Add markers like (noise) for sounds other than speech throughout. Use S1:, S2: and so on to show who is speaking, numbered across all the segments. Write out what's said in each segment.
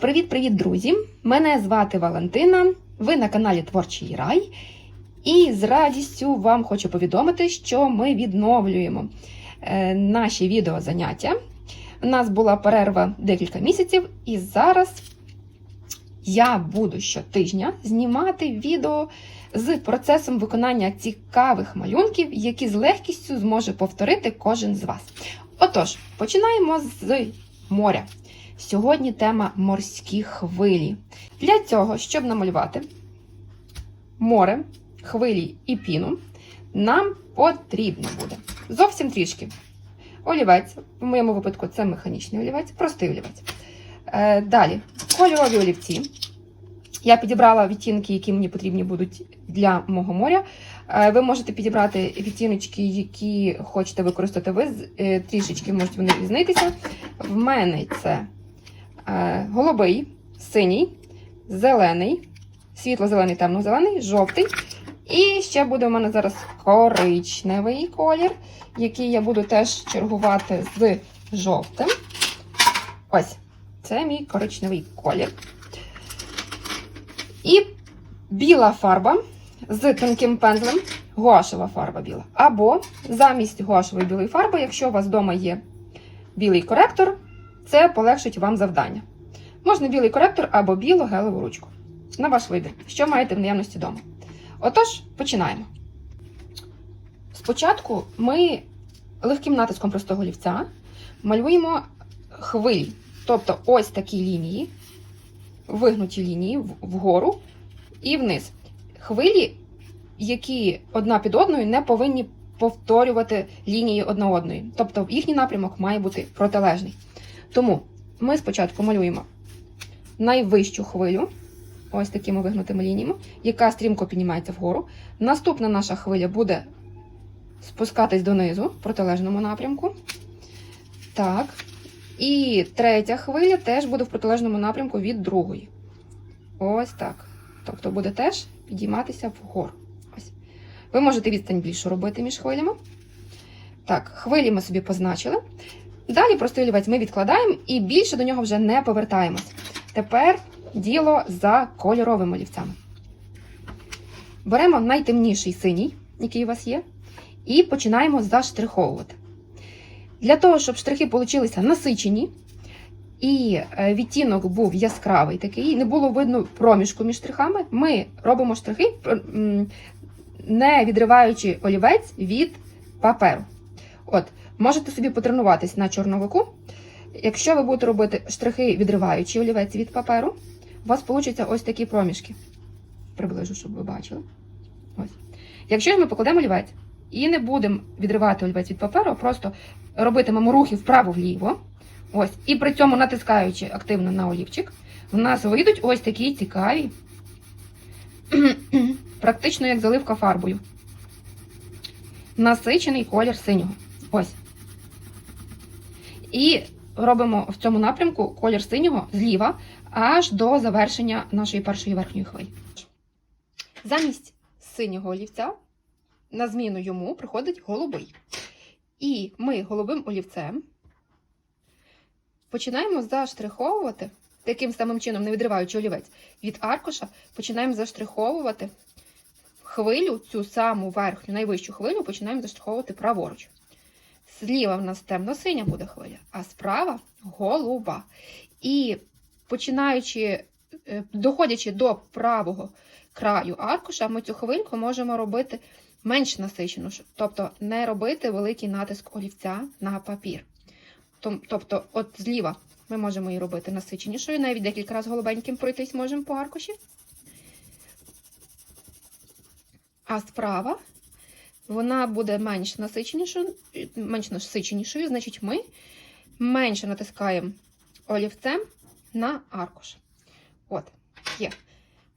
S1: Привіт-привіт, друзі! Мене звати Валентина. Ви на каналі Творчий Рай. І з радістю вам хочу повідомити, що ми відновлюємо е, наші відеозаняття. У нас була перерва декілька місяців, і зараз я буду щотижня знімати відео з процесом виконання цікавих малюнків, які з легкістю зможе повторити кожен з вас. Отож, починаємо з моря. Сьогодні тема морські хвилі. Для цього, щоб намалювати море, хвилі і піну, нам потрібно буде зовсім трішки олівець. В моєму випадку це механічний олівець, простий олівець. Е, далі кольорові олівці. Я підібрала відтінки, які мені потрібні будуть для мого моря. Е, Ви можете підібрати відтіночки, які хочете використати ви. е, Трішечки можуть вони різнитися. В мене це голубий, синій, зелений, світло-зелений, темно-зелений, жовтий. І ще буде у мене зараз коричневий колір, який я буду теж чергувати з жовтим. Ось, це мій коричневий колір. І біла фарба з тонким пензлем, гуашева фарба біла. Або замість гуашевої білої фарби, якщо у вас вдома є білий коректор, це полегшить вам завдання. Можна білий коректор або білу гелеву ручку. На ваш вибір, що маєте в наявності вдома. Отож, починаємо. Спочатку ми легким натиском простого олівця малюємо хвилі. Тобто ось такі лінії, вигнуті лінії вгору і вниз. Хвилі, які одна під одною не повинні повторювати лінії одна одної. Тобто їхній напрямок має бути протилежний. Тому ми спочатку малюємо найвищу хвилю, ось такими вигнутими лініями, яка стрімко піднімається вгору. Наступна наша хвиля буде спускатись донизу в протилежному напрямку. Так. І третя хвиля теж буде в протилежному напрямку від другої. Ось так. Тобто буде теж підійматися вгору. Ось. Ви можете відстань більшу робити між хвилями. Так, хвилі ми собі позначили. Далі простий олівець ми відкладаємо і більше до нього вже не повертаємось. Тепер діло за кольоровими олівцями. Беремо найтемніший синій, який у вас є, і починаємо заштриховувати. Для того, щоб штрихи получилися насичені, і е, відтінок був яскравий такий, не було видно проміжку між штрихами, ми робимо штрихи, не відриваючи олівець від паперу. От, можете собі потренуватись на чорновику. Якщо ви будете робити штрихи, відриваючи олівець від паперу, у вас получаться ось такі проміжки. Приближу, щоб ви бачили. Ось. Якщо ж ми покладемо олівець і не будемо відривати олівець від паперу, просто робитимемо рухи вправо-вліво, ось, і при цьому натискаючи активно на олівчик, в нас вийдуть ось такі цікаві, (clears throat) практично як заливка фарбою. Насичений колір синього. Ось. І робимо в цьому напрямку колір синього зліва аж до завершення нашої першої верхньої хвилі. Замість синього олівця на зміну йому приходить голубий. І ми голубим олівцем починаємо заштриховувати, таким самим чином, не відриваючи олівець від аркуша, починаємо заштриховувати хвилю, цю саму верхню, найвищу хвилю, починаємо заштриховувати праворуч. Зліва в нас темно-синя буде хвиля, а справа голуба. І починаючи, е, доходячи до правого краю аркуша, ми цю хвильку можемо робити менш насичену, тобто не робити великий натиск олівця на папір. Тобто, от зліва ми можемо її робити насиченішою, навіть декілька разів голубеньким пройтись можемо по аркуші. А справа вона буде менш насиченішою, менш насиченішою, значить, ми менше натискаємо олівцем на аркуш. От, є.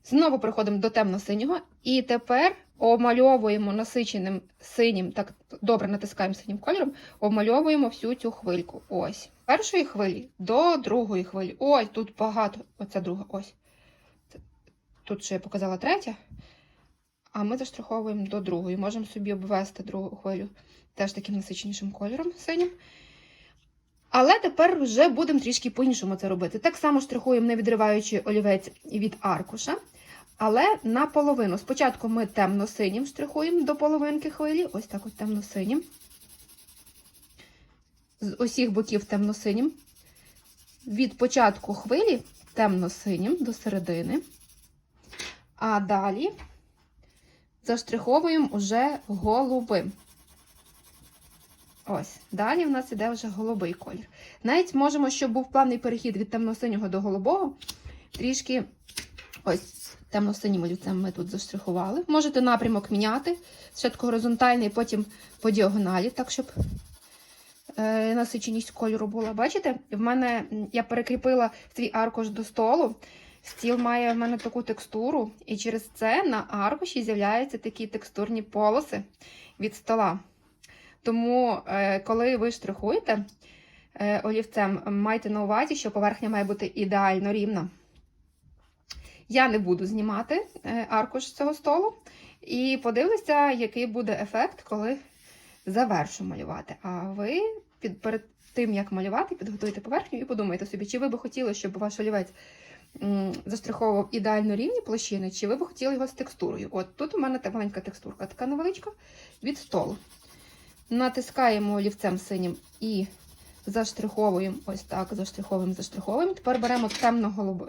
S1: Знову переходимо до темно-синього. І тепер обмальовуємо насиченим синім, так добре натискаємо синім кольором, обмальовуємо всю цю хвильку. Ось. Першої хвилі до другої хвилі. Ой, тут багато. Оця друга. Ось. Тут ще я показала третя. А ми заштриховуємо до другої. Можемо собі обвести другу хвилю теж таким насиченішим кольором синім. Але тепер вже будемо трішки по-іншому це робити. Так само штрихуємо, не відриваючи олівець від аркуша, але наполовину. Спочатку ми темно-синім штрихуємо до половинки хвилі, ось так от темно-синім. З усіх боків темно-синім. Від початку хвилі темно-синім до середини. А далі заштриховуємо уже голубим. Ось, далі в нас іде вже голубий колір. Навіть можемо, щоб був плавний перехід від темно-синього до голубого, трішки ось темно-синім олівцем ми тут заштрихували. Можете напрямок міняти, спочатку горизонтальний, потім по діагоналі, так, щоб е, насиченість кольору була. Бачите, в мене я перекріпила свій аркуш до столу. Стіл має в мене таку текстуру, і через це на аркуші з'являються такі текстурні полоси від стола. Тому, е, коли ви штрихуєте е, олівцем, майте на увазі, що поверхня має бути ідеально рівна. Я не буду знімати е, аркуш з цього столу і подивлюся, який буде ефект, коли завершу малювати. А ви під, перед тим, як малювати, підготуйте поверхню і подумайте собі, чи ви би хотіли, щоб ваш олівець заштриховував ідеально рівні площини, чи ви би хотіли його з текстурою. От тут у мене та маленька текстурка, така невеличка від столу. Натискаємо олівцем синім і заштриховуємо ось так, заштриховуємо, заштриховуємо. Тепер беремо темно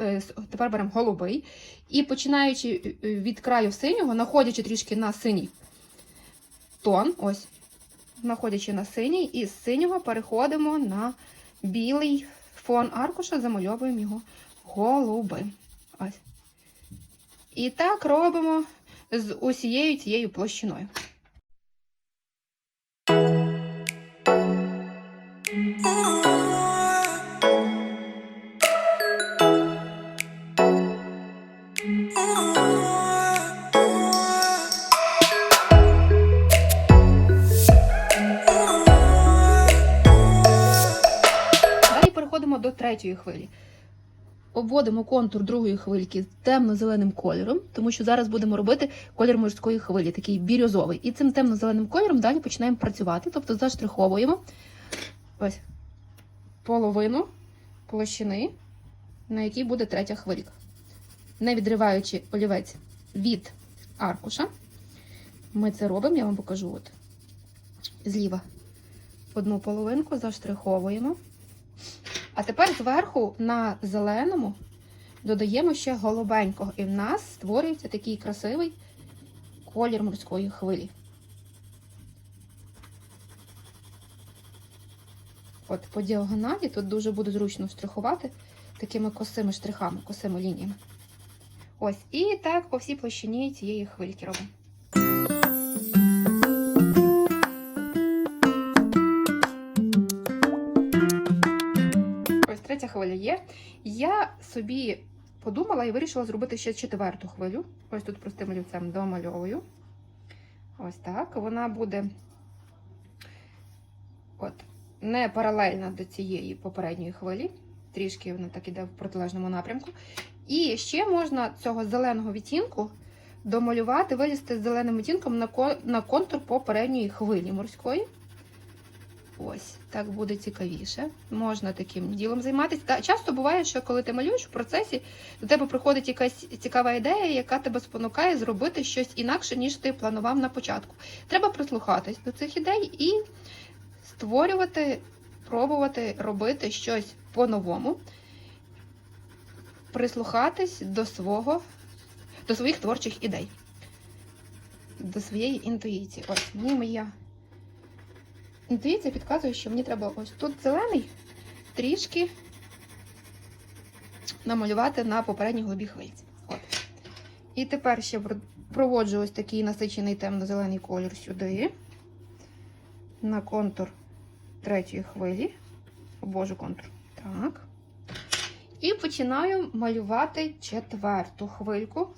S1: тепер беремо голубий. І починаючи е, від краю синього, находячи трішки на синій тон, ось, знаходячи на синій, і з синього переходимо на білий фон аркуша, замальовуємо його голубим. Ось. І так робимо з усією цією площиною. Далі переходимо до третьої хвилі. Обводимо контур другої хвильки темно-зеленим кольором, тому що зараз будемо робити колір морської хвилі, такий бірюзовий. І цим темно-зеленим кольором далі починаємо працювати, тобто заштриховуємо ось половину площини, на якій буде третя хвилька. Не відриваючи олівець від аркуша, ми це робимо, я вам покажу от зліва одну половинку заштриховуємо. А тепер зверху на зеленому додаємо ще голубенького, і в нас створюється такий красивий колір морської хвилі. От по діагоналі тут дуже буде зручно штрихувати такими косими штрихами, косими лініями. Ось, і так по всій площині цієї хвильки робимо. Третя хвиля є. Я собі подумала і вирішила зробити ще четверту хвилю. Ось тут простим олівцем домальовую. Ось так. Вона буде от, не паралельна до цієї попередньої хвилі. Трішки вона так іде в протилежному напрямку. І ще можна цього зеленого відтінку домалювати, вилізти з зеленим відтінком на, контур попередньої хвилі морської. Ось, так буде цікавіше. Можна таким ділом займатися. Та часто буває, що коли ти малюєш в процесі, до тебе приходить якась цікава ідея, яка тебе спонукає зробити щось інакше, ніж ти планував на початку. Треба прислухатись до цих ідей і створювати, пробувати робити щось по-новому, прислухатись до свого, до своїх творчих ідей, до своєї інтуїції. Ось мені моя. Інтуїція підказує, що мені треба ось тут зелений трішки намалювати на попередній голубій хвильці. От. І тепер ще проводжу ось такий насичений темно-зелений колір сюди, на контур третьої хвилі. Обвожу контур. Так. І починаю малювати четверту хвильку.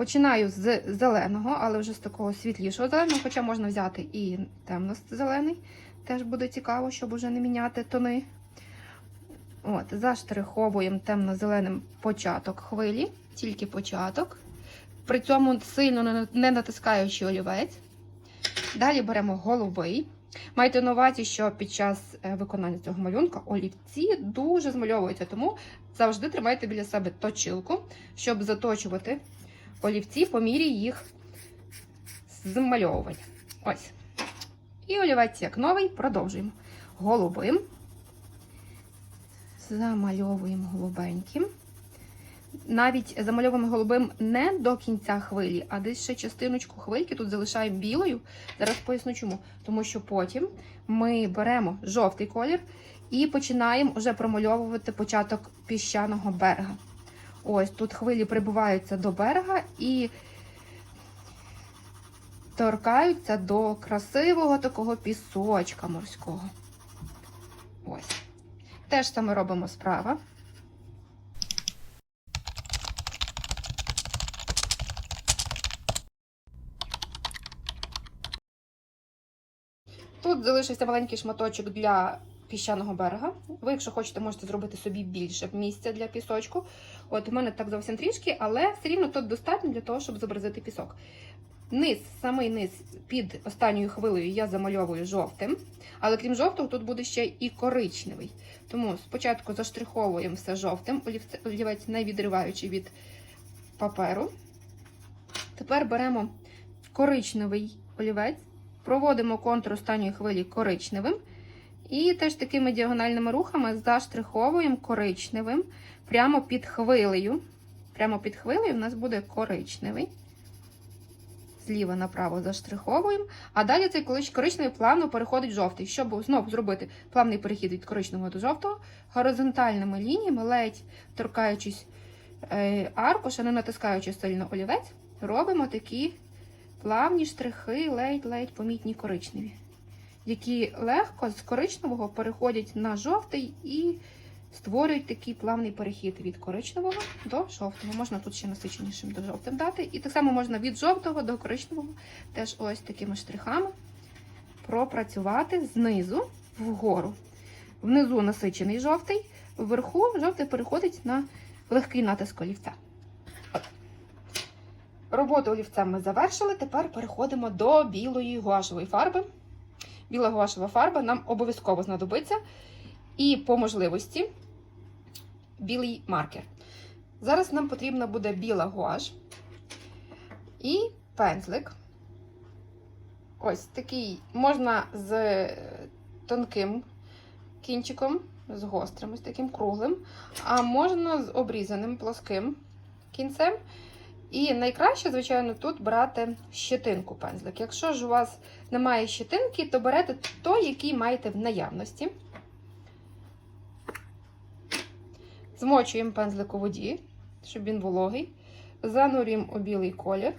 S1: Починаю з зеленого, але вже з такого світлішого зеленого, хоча можна взяти і темно-зелений. Теж буде цікаво, щоб уже не міняти тони. От, Заштриховуємо темно-зеленим початок хвилі, тільки початок. При цьому сильно не- не натискаючи олівець. Далі беремо голубий, Майте на увазі, що під час е, виконання цього малюнка олівці дуже змальовуються, тому завжди тримайте біля себе точилку, щоб заточувати олівці по мірі їх змальовування. Ось. І олівець як новий, продовжуємо. Голубим. Замальовуємо голубеньким. Навіть замальовуємо голубим не до кінця хвилі, а десь ще частиночку хвильки тут залишаємо білою. Зараз поясню чому. Тому що потім ми беремо жовтий колір і починаємо вже промальовувати початок піщаного берега. Ось тут хвилі прибуваються до берега і торкаються до красивого такого пісочка морського. Ось. Те ж саме робимо справа. Тут залишився маленький шматочок для піщаного берега. Ви, якщо хочете, можете зробити собі більше місця для пісочку. От у мене так зовсім трішки, але все рівно тут достатньо для того, щоб зобразити пісок. Низ, самий низ під останньою хвилею я замальовую жовтим, але крім жовтого, тут буде ще і коричневий. Тому спочатку заштриховуємо все жовтим, олівець не відриваючи від паперу. Тепер беремо коричневий олівець, проводимо контур останньої хвилі коричневим. І теж такими діагональними рухами заштриховуємо коричневим прямо під хвилею. Прямо під хвилею у нас буде коричневий. Зліва направо заштриховуємо. А далі цей коричневий плавно переходить в жовтий. Щоб знову зробити плавний перехід від коричневого до жовтого, горизонтальними лініями, ледь торкаючись е, аркуша, не натискаючи сильно олівець, робимо такі плавні штрихи, ледь-ледь помітні коричневі, які легко з коричневого переходять на жовтий і створюють такий плавний перехід від коричневого до жовтого. Можна тут ще насиченішим до жовтим дати. І так само можна від жовтого до коричневого теж ось такими штрихами пропрацювати знизу вгору. Внизу насичений жовтий, вверху жовтий переходить на легкий натиск олівця. От. Роботу олівцем ми завершили. Тепер переходимо до білої гуашевої фарби. Біла гуашева фарба нам обов'язково знадобиться. І по можливості білий маркер. Зараз нам потрібна буде біла гуаш і пензлик. Ось такий можна з тонким кінчиком, з гострим, ось таким круглим, а можна з обрізаним плоским кінцем. І найкраще, звичайно, тут брати щетинку пензлик. Якщо ж у вас немає щетинки, то берете той, який маєте в наявності. Змочуємо пензлик у воді, щоб він вологий. Занурюємо у білий колір.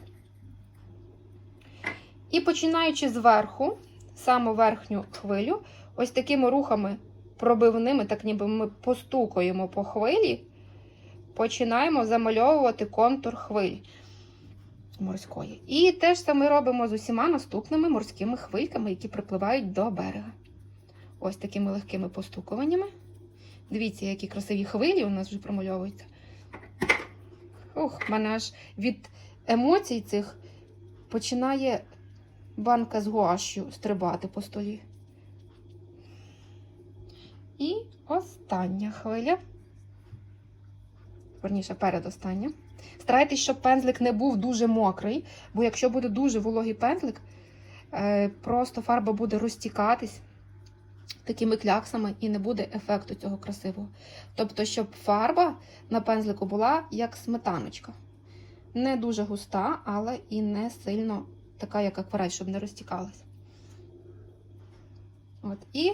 S1: І починаючи зверху, саму верхню хвилю, ось такими рухами пробивними, так ніби ми постукаємо по хвилі, починаємо замальовувати контур хвиль морської. І те ж саме робимо з усіма наступними морськими хвильками, які припливають до берега. Ось такими легкими постукуваннями. Дивіться, які красиві хвилі у нас вже промальовуються. Ух, мене аж від емоцій цих починає банка з гуашю стрибати по столі. І остання хвиля. Верніше, передостання. Старайтесь, щоб пензлик не був дуже мокрий, бо якщо буде дуже вологий пензлик, е, просто фарба буде розтікатись такими кляксами і не буде ефекту цього красивого. Тобто, щоб фарба на пензлику була як сметаночка. Не дуже густа, але і не сильно така, як акварель, щоб не розтікалась. От. І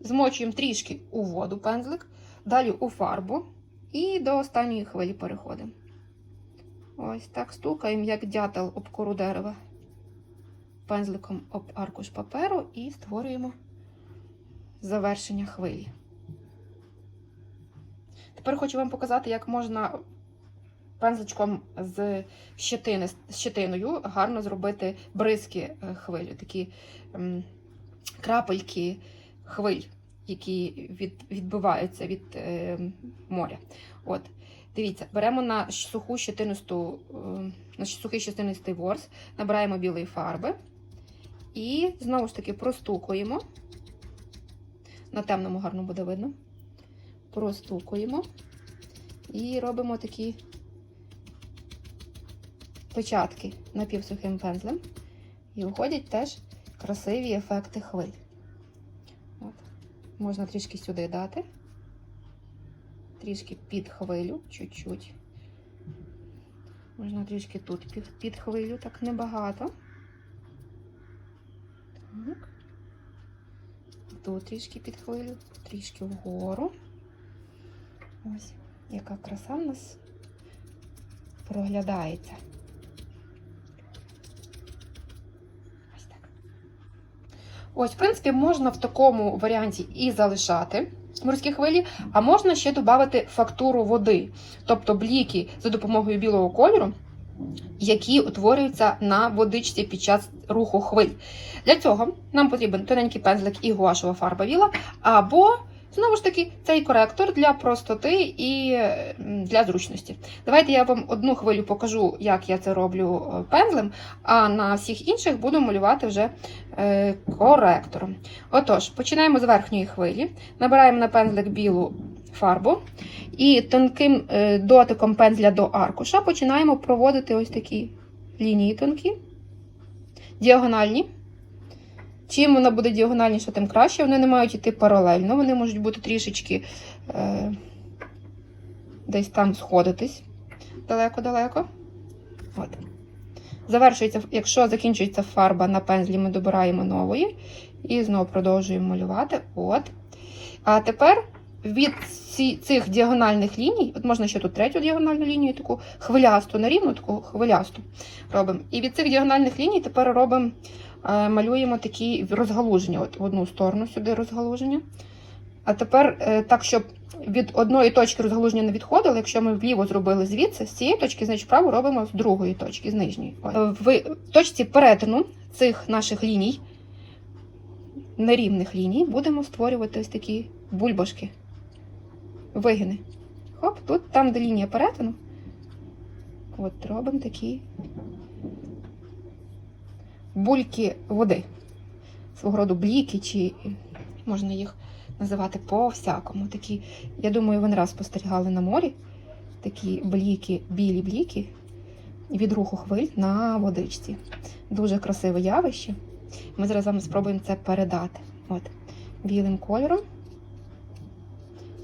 S1: змочуємо трішки у воду пензлик, далі у фарбу і до останньої хвилі переходимо. Ось так стукаємо, як дятел об кору дерева. Пензликом об аркуш паперу і створюємо завершення хвилі. Тепер хочу вам показати, як можна пензличком з щетини, з щетиною гарно зробити бризки е, хвилі, такі крапельки хвиль, які від, відбиваються від е, моря. От, дивіться, беремо на суху щетинисту, е, на сухий щетинистий ворс, набираємо білої фарби І знову ж таки простукуємо. На темному гарно буде видно. Простукуємо і робимо такі початки напівсухим пензлем. І виходять теж красиві ефекти хвиль. Можна трішки сюди дати, трішки під хвилю, чуть-чуть. Можна трішки тут під, під хвилю, так небагато. Так. Тут трішки під хвилю, трішки вгору. Ось, яка краса в нас проглядається. Ось так. Ось, в принципі, можна в такому варіанті і залишати морські хвилі, а можна ще додати фактуру води, тобто бліки за допомогою білого кольору, які утворюються на водичці під час руху хвиль. Для цього нам потрібен тоненький пензлик і гуашова фарба віла, або, знову ж таки, цей коректор для простоти і для зручності. Давайте я вам одну хвилю покажу, як я це роблю е, пензлем, а на всіх інших буду малювати вже е, коректором. Отож, починаємо з верхньої хвилі, набираємо на пензлик білу фарбу і тонким е, дотиком пензля до аркуша починаємо проводити ось такі лінії тонкі, діагональні. Чим вона буде діагональніша, тим краще. Вони не мають йти паралельно, вони можуть бути трішечки е, десь там сходитись далеко-далеко. От. Завершується, якщо закінчується фарба на пензлі, ми добираємо нової і знову продовжуємо малювати. От. А тепер від цих діагональних ліній, от можна ще тут третю діагональну лінію, таку хвилясту, на рівну, таку хвилясту робимо. І від цих діагональних ліній тепер робимо, малюємо такі розгалуження. От в одну сторону сюди розгалуження. А тепер е, так, щоб від одної точки розгалуження не відходило, якщо ми вліво зробили звідси, з цієї точки, значить вправо робимо з другої точки, з нижньої. Е, В точці перетину цих наших ліній, нерівних ліній, будемо створювати ось такі бульбашки, вигини. Хоп, тут, там, де лінія перетину, от робимо такі бульки води. Свого роду бліки, чи можна їх називати по-всякому. Такі, я думаю, ви не раз спостерігали на морі такі бліки, білі бліки від руху хвиль на водичці. Дуже красиве явище. Ми зараз з спробуємо це передати. От, білим кольором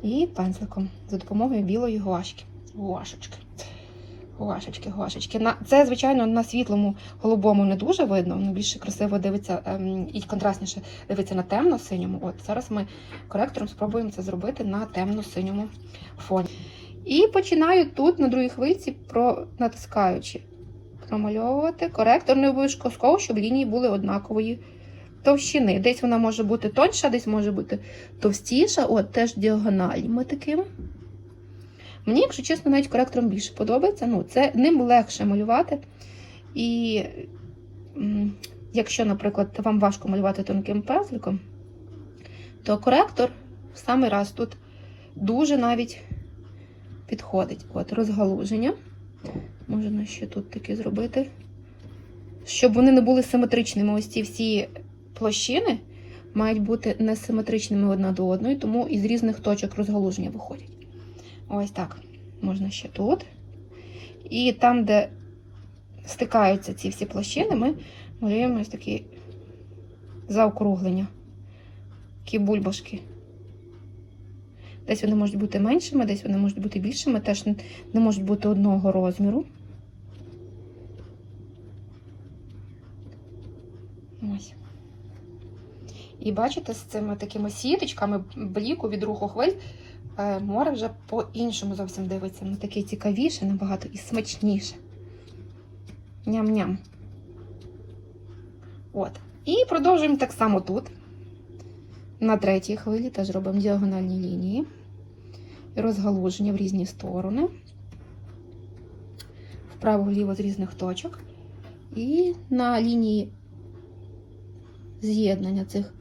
S1: і пензликом за допомогою білої гуашки. Гуашечки. Гуашечки, гуашечки. На, це, звичайно, на світлому голубому не дуже видно, воно більше красиво дивиться ем, і контрастніше дивиться на темно-синьому. От зараз ми коректором спробуємо це зробити на темно-синьому фоні. І починаю тут, на другій хвильці, про, натискаючи, промальовувати. Коректор не обов'язково, щоб лінії були однакової товщини. Десь вона може бути тоньша, десь може бути товстіша. От, теж діагональними такими. Мені, якщо чесно, навіть коректором більше подобається. Ну, це ним легше малювати. І якщо, наприклад, вам важко малювати тонким пензликом, то коректор в самий раз тут дуже навіть підходить. От, розгалуження. Можна ще тут таке зробити. Щоб вони не були симетричними. Ось ці всі площини мають бути несиметричними одна до одної, тому із різних точок розгалуження виходять. Ось так. Можна ще тут. І там, де стикаються ці всі площини, ми малюємо ось такі заокруглення, такі бульбашки. Десь вони можуть бути меншими, десь вони можуть бути більшими, теж не можуть бути одного розміру. Ось. І бачите, з цими такими сіточками бліку від руху хвиль море вже по-іншому зовсім дивиться. Ну, таке цікавіше, набагато і смачніше. Ням-ням. От. І продовжуємо так само тут. На третій хвилі теж робимо діагональні лінії. Розгалуження в різні сторони. Вправо-вліво з різних точок. І на лінії з'єднання цих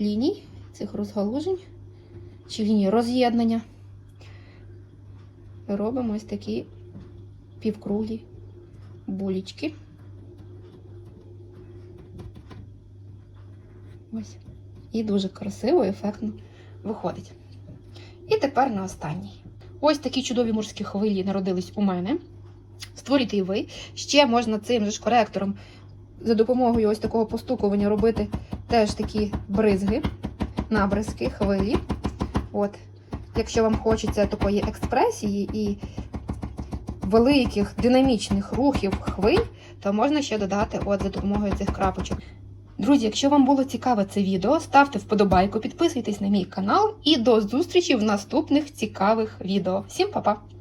S1: ліній, цих розгалужень, чи лінії роз'єднання, робимо ось такі півкруглі булічки. Ось. І дуже красиво, ефектно виходить. І тепер на останній. Ось такі чудові морські хвилі народились у мене. Створюйте і ви. Ще можна цим же ж коректором за допомогою ось такого постукування робити теж такі бризги, набризки, хвилі. От. Якщо вам хочеться такої експресії і великих динамічних рухів хвиль, то можна ще додати от за допомогою цих крапочок. Друзі, якщо вам було цікаве це відео, ставте вподобайку, підписуйтесь на мій канал і до зустрічі в наступних цікавих відео. Всім па-па!